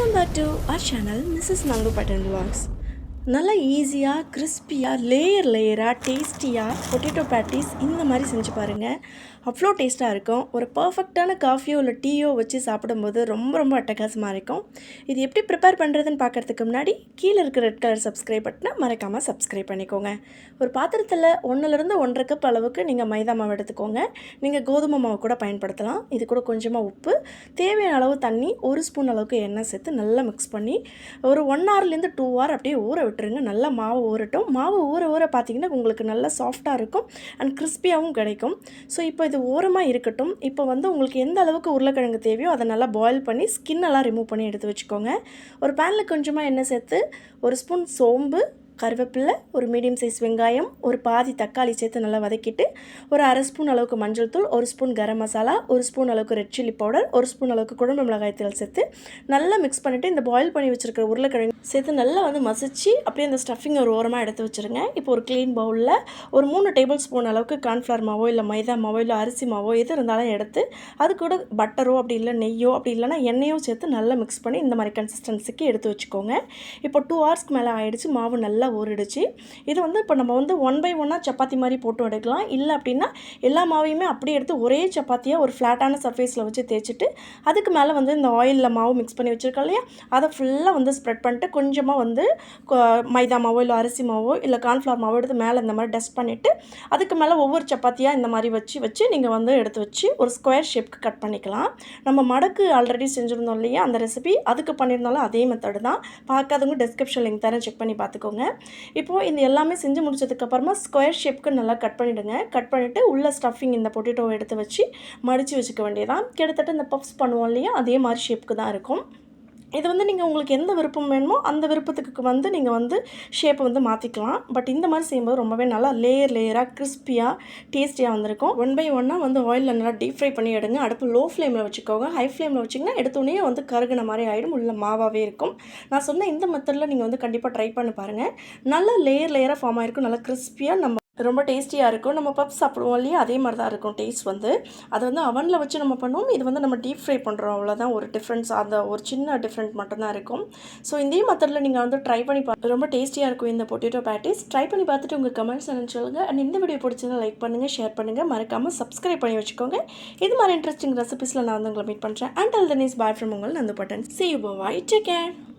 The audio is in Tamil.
Welcome back to our channel Mrs. Nangu Pattern Vlogs. நல்லா ஈஸியாக கிறிஸ்பியாக லேயர் லேயராக டேஸ்டியாக பொட்டேட்டோ பேட்டிஸ் இந்த மாதிரி செஞ்சு பாருங்கள் அவ்வளோ டேஸ்ட்டாக இருக்கும். ஒரு பர்ஃபெக்டான காஃபியோ இல்லை டீயோ வச்சு சாப்பிடும்போது ரொம்ப ரொம்ப அட்டகாசமாக இருக்கும். இது எப்படி ப்ரிப்பேர் பண்ணுறதுன்னு பார்க்கறதுக்கு முன்னாடி கீழே இருக்க ரெட் கலர் சப்ஸ்கிரைப் பட்டனை மறக்காமல் சப்ஸ்கிரைப் பண்ணிக்கோங்க. ஒரு பாத்திரத்தில் ஒன்றுலேருந்து ஒன்றரை கப் அளவுக்கு நீங்கள் மைதா மாவு எடுத்துக்கோங்க. நீங்கள் கோதுமை மாவு கூட பயன்படுத்தலாம். இது கூட கொஞ்சமாக உப்பு. தேவையான அளவு தண்ணி ஒரு ஸ்பூன் அளவுக்கு எண்ணெய் சேர்த்து நல்லா மிக்ஸ் பண்ணி ஒரு ஒன் ஹவர்லேருந்து டூ ஹவர் அப்படியே ஊற விட்டுருங்க. நல்லா மாவு ஊறட்டும். மாவு ஊற ஊற பார்த்தீங்கன்னா உங்களுக்கு நல்லா சாஃப்டாக இருக்கும். அண்ட் கிறிஸ்பியாகவும் கிடைக்கும். ஸோ இப்போ இது ஓரமாக இருக்கட்டும். இப்போ வந்து உங்களுக்கு எந்த அளவுக்கு உருளைக்கிழங்கு தேவையோ அதை நல்லா பாயில் பண்ணி ஸ்கின் எல்லாம் ரிமூவ் பண்ணி எடுத்து வச்சுக்கோங்க. ஒரு பேனில் கொஞ்சமாக எண்ணெய் சேர்த்து ஒரு ஸ்பூன் சோம்பு கருவேப்பிலை ஒரு மீடியம் சைஸ் வெங்காயம் ஒரு பாதி தக்காளி சேர்த்து நல்லா வதக்கிட்டு ஒரு அரை ஸ்பூன் அளவுக்கு மஞ்சள் தூள் ஒரு ஸ்பூன் கரம் மசாலா ஒரு ஸ்பூன் அளவுக்கு ரெட் சில்லி பவுடர் ஒரு ஸ்பூன் அளவுக்கு குழம்பு மிளகாய் தூள் சேர்த்து நல்லா மிக்ஸ் பண்ணிவிட்டு இந்த பாயில் பண்ணி வச்சுருக்கிற உருளைக்கிழங்கு சேர்த்து நல்லா வந்து மசிச்சு அப்படியே அந்த ஸ்டஃபிங் ஒரு ஓரமாக எடுத்து வச்சுருங்க. இப்போ ஒரு க்ளீன் பவுலில் ஒரு மூணு டேபிள் ஸ்பூன் அளவுக்கு கார்ன்ஃப்ளவர் மாவோ இல்லை மைதா மாவோ இல்லை அரிசி மாவோ எது இருந்தாலும் எடுத்து அது கூட பட்டரோ அப்படி இல்லை நெய்யோ அப்படி இல்லைனா எண்ணெயோ சேர்த்து நல்லா மிக்ஸ் பண்ணி இந்த மாதிரி கன்சிஸ்டன்சிக்கு எடுத்து வச்சுக்கோங்க. இப்போ டூ ஹவர்ஸ்க்கு மேலே ஆயிடுச்சு மாவு நல்லா ஊறிடுச்சு. இது வந்து இப்போ நம்ம வந்து ஒன் பை ஒன்னாக சப்பாத்தி மாதிரி போட்டு எடுக்கலாம். இல்லை அப்படின்னா எல்லா மாவையுமே அப்படியே எடுத்து ஒரே சப்பாத்தியாக ஒரு ஃப்ளாட்டான சர்ஃபேஸில் வச்சு தேய்ச்சிட்டு அதுக்கு மேலே வந்து இந்த ஆயிலில் மாவு மிக்ஸ் பண்ணி வச்சுருக்கோம் இல்லையா? அதை ஃபுல்லாக வந்து ஸ்ப்ரெட் பண்ணிட்டு கொஞ்சமாக வந்து மைதா மாவோ இல்லை அரிசி மாவோ இல்லை கார்ன்ஃப்ளவர் மாவோ எடுத்து மேலே இந்த மாதிரி டஸ்ட் பண்ணிவிட்டு அதுக்கு மேலே ஒவ்வொரு சப்பாத்தியாக இந்த மாதிரி வச்சு வச்சு நீங்கள் வந்து எடுத்து வச்சு ஒரு ஸ்கொயர் ஷேப்க்கு கட் பண்ணிக்கலாம். நம்ம மடக்கு ஆல்ரெடி செஞ்சுருந்தோம் இல்லையா? அந்த ரெசிபி அதுக்கு பண்ணியிருந்தாலும் அதே மெத்தடு தான். பார்க்காதவங்க டிஸ்கிரிப்ஷன் லிங்க் தரேன். செக் பண்ணி பார்த்துக்கோங்க. இப்போது இந்த எல்லாமே செஞ்சு முடிச்சதுக்கப்புறமா ஸ்கொயர் ஷேப்க்கு நல்லா கட் பண்ணிவிடுங்க கட் பண்ணிவிட்டு உள்ள ஸ்டஃபிங் இந்த பொட்டேட்டோவை எடுத்து வச்சு மடித்து வச்சுக்க வேண்டியதான் கிட்டத்தட்ட இந்த பப்ஸ் பண்ணுவோம் இல்லையா? அதே மாதிரி ஷேப்புக்கு தான் இருக்கும். இது வந்து நீங்கள் உங்களுக்கு எந்த விருப்பம் வேணுமோ அந்த விருப்பத்துக்கு வந்து நீங்கள் வந்து ஷேப்பை வந்து மாற்றிக்கலாம் பட் இந்த மாதிரி செய்யும்போது ரொம்பவே நல்லா லேயர் லேயராக கிறிஸ்பியாக டேஸ்டியாக வந்திருக்கும். ஒன் பை ஒன்னாக வந்து ஆயிலில் நல்லா டீப் ஃப்ரை பண்ணி எடுங்க. அடுப்பு லோ ஃப்ளேமில் வச்சுக்கோங்க. ஹை ஃப்ளேமில் வச்சிங்கன்னா எடுத்தோடனே வந்து கருகின மாதிரி ஆகிடும் உள்ள மாவாகவே இருக்கும். நான் சொன்ன இந்த மெத்தடில் நீங்கள் வந்து கண்டிப்பாக ட்ரை பண்ணி பாருங்கள் நல்லா லேயர் லேயராக ஃபார்ம் ஆகிருக்கும் நல்லா கிறிஸ்பியாக நம்ம ரொம்ப டேஸ்டியாக இருக்கும். நம்ம பப் சாப்பிடுவோம் இல்லையா? அதே மாதிரி தான் இருக்கும் டேஸ்ட் வந்து. அது வந்து அவனில் வச்சு நம்ம பண்ணுவோம். இது வந்து நம்ம டீப் ஃப்ரை பண்ணுறோம் அவ்வளோதான் ஒரு டிஃப்ரென்ஸ் அந்த ஒரு சின்ன டிஃப்ரெண்ட் மட்டும்தான் இருக்கும். ஸோ இதே மெத்தடில் நீங்கள் வந்து ட்ரை பண்ணி பா ரொம்ப டேஸ்டியாக இருக்கும் இந்த பொட்டேட்டோ பேட்டிஸ் ட்ரை பண்ணி பார்த்துட்டு உங்கள் கமெண்ட்ஸ் என்னன்னு சொல்லுங்கள் அண்ட் இந்த வீடியோ பிடிச்சதுன்னா லைக் பண்ணுங்கள் ஷேர் பண்ணுங்கள் மறக்காமல் சப்ஸ்கிரைப் பண்ணி வச்சுக்கோங்க. இது மாதிரி இன்ட்ரெஸ்டிங் ரெசிபிஸில் நான் வந்து உங்களை மீட் பண்ணுறேன் அண்ட் அல் தனிஸ் பாய் ஃப்ரம் உங்கள் Nandu button. See you bye take care